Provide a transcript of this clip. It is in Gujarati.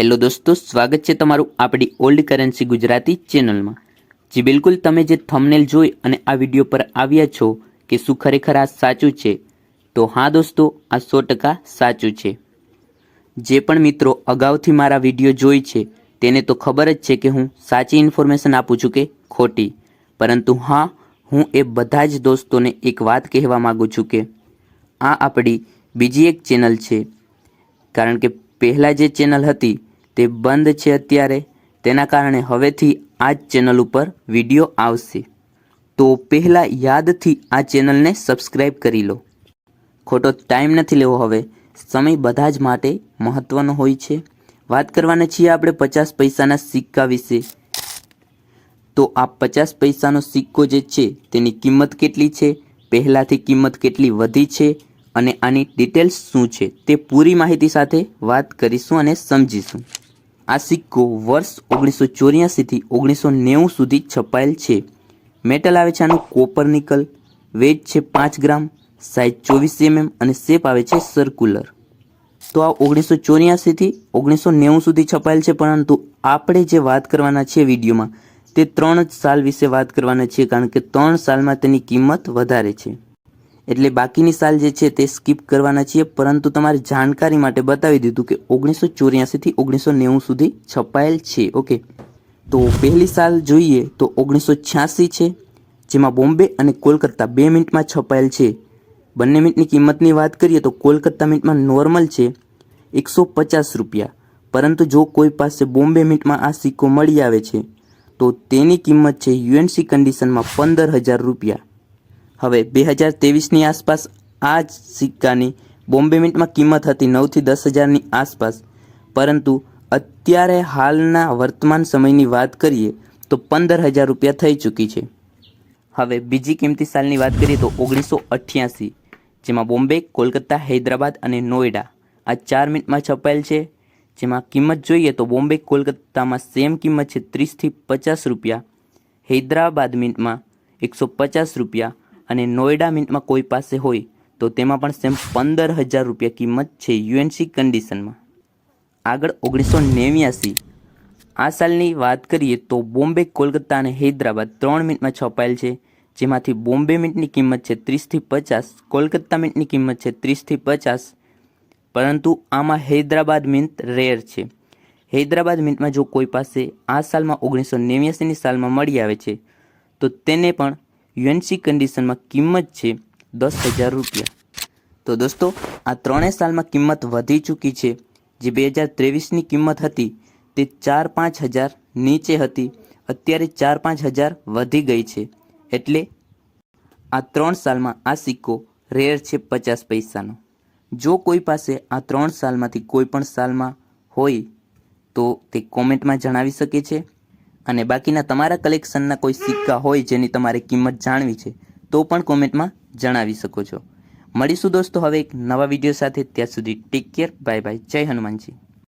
હેલો દોસ્તો, સ્વાગત છે તમારું આપણી ઓલ્ડ કરન્સી ગુજરાતી ચેનલમાં. જી બિલકુલ, તમે જે થમનેલ જોઈ અને આ વીડિયો પર આવ્યા છો કે શું ખરેખર આ સાચું છે? તો હા દોસ્તો, આ સો ટકા સાચું છે. જે પણ મિત્રો અગાઉથી મારા વીડિયો જોઈ છે, તેને તો ખબર જ છે કે હું સાચી ઇન્ફોર્મેશન આપું છું કે ખોટી. પરંતુ હા, હું એ બધા જ દોસ્તોને એક વાત કહેવા માગું છું કે આ આપણી બીજી એક ચેનલ છે. કારણ કે પહેલાં જે ચેનલ હતી તે બંધ છે અત્યારે. તેના કારણે હવેથી આ જ ચેનલ ઉપર વીડિયો આવશે. તો પહેલાં યાદથી આ ચેનલને સબસ્ક્રાઈબ કરી લો. ખોટો ટાઈમ નથી લેવો હવે. સમય બધા જ માટે મહત્ત્વનો હોય છે. વાત કરવાના છીએ આપણે પચાસ પૈસાના સિક્કા વિશે. તો આ પચાસ પૈસાનો સિક્કો જે છે, તેની કિંમત કેટલી છે? પહેલાંથી કિંમત કેટલી વધી છે? અને આની ડિટેલ્સ શું છે? તે પૂરી માહિતી સાથે વાત કરીશું અને સમજીશું. આ સિક્કો વર્ષ ઓગણીસો ચોર્યાસીથી ઓગણીસો નેવું સુધી છપાયેલ છે. મેટલ આવે છે આનું કોપર નિકલ વેટ છે પાંચ ગ્રામ, સાઇઝ ચોવીસ એમએમ અને શેપ આવે છે સર્ક્યુલર તો આ ઓગણીસો ચોર્યાસીથી ઓગણીસો નેવું સુધી છપાયેલ છે, પરંતુ આપણે જે વાત કરવાના છે વિડીયોમાં તે ત્રણ જ સાલ વિશે વાત કરવાના છીએ, કારણ કે ત્રણ સાલમાં તેની કિંમત વધારે છે. એટલે બાકીની સાલ જે છે તે સ્કીપ કરવાના છીએ, પરંતુ તમારી જાણકારી માટે બતાવી દીધું કે ઓગણીસો ચોર્યાસીથી ઓગણીસો નેવું સુધી છપાયેલ છે, ઓકે? તો પહેલી સાલ જોઈએ તો ઓગણીસો છ્યાસી છે, જેમાં બોમ્બે અને કોલકાતા બે મિનિટમાં છપાયેલ છે. બંને મિનિટની કિંમતની વાત કરીએ તો કોલકાતા મિનિટમાં નોર્મલ છે, એકસો પચાસ રૂપિયા. પરંતુ જો કોઈ પાસે બોમ્બે મિન્ટમાં આ સિક્કો મળી આવે છે, તો તેની કિંમત છે યુએનસી કન્ડિશનમાં પંદર હજાર રૂપિયા. હવે બે હજાર ત્રેવીસની આસપાસ આ જ સિક્કાની બોમ્બે મિન્ટમાં કિંમત હતી નવથી દસ હજારની આસપાસ. પરંતુ અત્યારે હાલના વર્તમાન સમયની વાત કરીએ તો પંદર હજાર રૂપિયા થઈ ચૂકી છે. હવે બીજી કિંમતી સાલની વાત કરીએ તો ઓગણીસો અઠ્યાસી, જેમાં બોમ્બે, કોલકાતા, હૈદરાબાદ અને નોઈડા આ ચાર મિનિટમાં છપાયેલ છે. જેમાં કિંમત જોઈએ તો બોમ્બે, કોલકાતામાં સેમ કિંમત છે ત્રીસથી પચાસ રૂપિયા. હૈદરાબાદ મિનિટમાં એકસો પચાસ રૂપિયા. અને નોઈડા મિન્ટમાં કોઈ પાસે હોય, તો તેમાં પણ સેમ પંદર હજાર રૂપિયા કિંમત છે યુએનસી કન્ડિશનમાં આગળ ઓગણીસો નેવ્યાસી. આ સાલની વાત કરીએ તો બોમ્બે, કોલકાતા અને હૈદરાબાદ ત્રણ મિનિટમાં છપાયેલ છે, જેમાંથી બોમ્બે મિન્ટની કિંમત છે ત્રીસથી પચાસ, કોલકાતા મિન્ટની કિંમત છે ત્રીસથી પચાસ, પરંતુ આમાં હૈદરાબાદ મિન્ટ રેર છે. હૈદરાબાદ મિન્ટમાં જો કોઈ પાસે આ સાલમાં ઓગણીસો નેવ્યાસીની સાલમાં મળી આવે છે, તો તેને પણ યુએનસી કન્ડિશનમાં કિંમત છે દસ હજાર રૂપિયા. તો દોસ્તો, આ ત્રણેય સાલમાં કિંમત વધી ચૂકી છે. જે બે હજાર ત્રેવીસની કિંમત હતી, તે ચાર પાંચ હજાર નીચે હતી. અત્યારે ચાર પાંચ હજાર વધી ગઈ છે. એટલે આ ત્રણ સાલમાં આ સિક્કો રેર છે પચાસ પૈસાનો. જો કોઈ પાસે આ ત્રણ સાલમાંથી કોઈ પણ સાલમાં હોય, તો તે કોમેન્ટમાં જણાવી શકે છે. અને બાકીના તમારા કલેક્શનના કોઈ સિક્કા હોય જેની તમારે કિંમત જાણવી છે, તો પણ કોમેન્ટમાં જણાવી શકો છો. મળીશું દોસ્તો, હવે એક નવા વીડિયો સાથે. ત્યાં સુધી ટેક કેર, બાય બાય. જય હનુમાનજી.